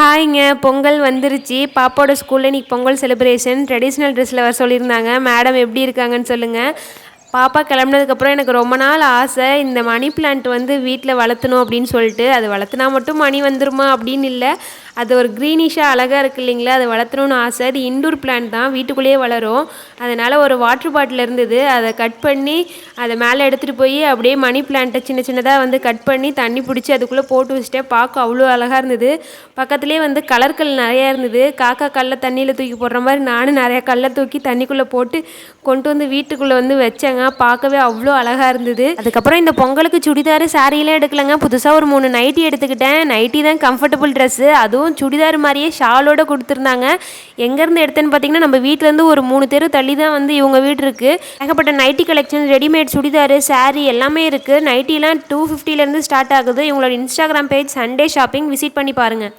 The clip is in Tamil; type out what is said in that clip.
ஹாய்ங்க பொங்கல் வந்துருச்சு. பாப்பாவோட ஸ்கூலில் இன்றைக்கி பொங்கல் செலிப்ரேஷன் ட்ரெடிஷ்னல் ட்ரெஸ்ஸில் வர சொல்லியிருந்தாங்க. மேடம் எப்படி இருக்காங்கன்னு சொல்லுங்கள் பாப்பா கிளம்புனதுக்கப்புறம் எனக்கு ரொம்ப நாள் ஆசை இந்த மணி பிளான்ட் வந்து வீட்டில் வளர்த்தணும் அப்படின்னு சொல்லிட்டு அது வளர்த்துனா மட்டும் மணி வந்துருமா அப்படின்னு இல்லை. அது ஒரு க்ரீனிஷாக அழகாக இருக்கு இல்லைங்களா அதை வளர்த்தணும்னு ஆசை. அது இண்டோர் பிளான்ட் தான் வீட்டுக்குள்ளேயே வளரும். அதனால் ஒரு வாட்ரு பாட்டில் இருந்தது அதை கட் பண்ணி அதை மேலே எடுத்துகிட்டு போய் அப்படியே மணி பிளான்ட்டை சின்ன சின்னதாக வந்து கட் பண்ணி தண்ணி பிடிச்சி அதுக்குள்ளே போட்டு வச்சுட்டேன். பார்க்க அவ்வளோ அழகாக இருந்தது. பக்கத்துலேயே வந்து கலர்கள் நிறையா இருந்தது. காக்கா கல்லை தண்ணியில் தூக்கி போடுற மாதிரி நானும் நிறையா கல்லை தூக்கி தண்ணிக்குள்ளே போட்டு கொண்டு வந்து வீட்டுக்குள்ளே வந்து வச்சேங்க. பார்க்கவே அவ்வளோ அழகாக இருந்தது. அதுக்கப்புறம் இந்த பொங்கலுக்கு சுடிதார் சாரீலாம் எடுக்கலங்க. புதுசாக ஒரு மூணு நைட்டி எடுத்துக்கிட்டேன். நைட்டி தான் கம்ஃபர்டபுள் ட்ரெஸ்ஸு அதுவும் சுடிதார் மாதிரியே ஷாலோட கொடுத்துருந்தாங்க. எங்கேருந்து எடுத்தேன்னு பார்த்தீங்கன்னா நம்ம வீட்டிலேருந்து ஒரு மூணு தெரு தள்ளி தான் வந்து இவங்க வீடு இருக்குது ஏகப்பட்ட nighty collection readymade churidar saree எல்லாமே இருக்குது நைட்டிலாம் டூ ஃபிஃப்டிலேருந்து ஸ்டார்ட் ஆகுது. இவங்களோட Instagram page Sunday shopping visit பண்ணி பாருங்கள்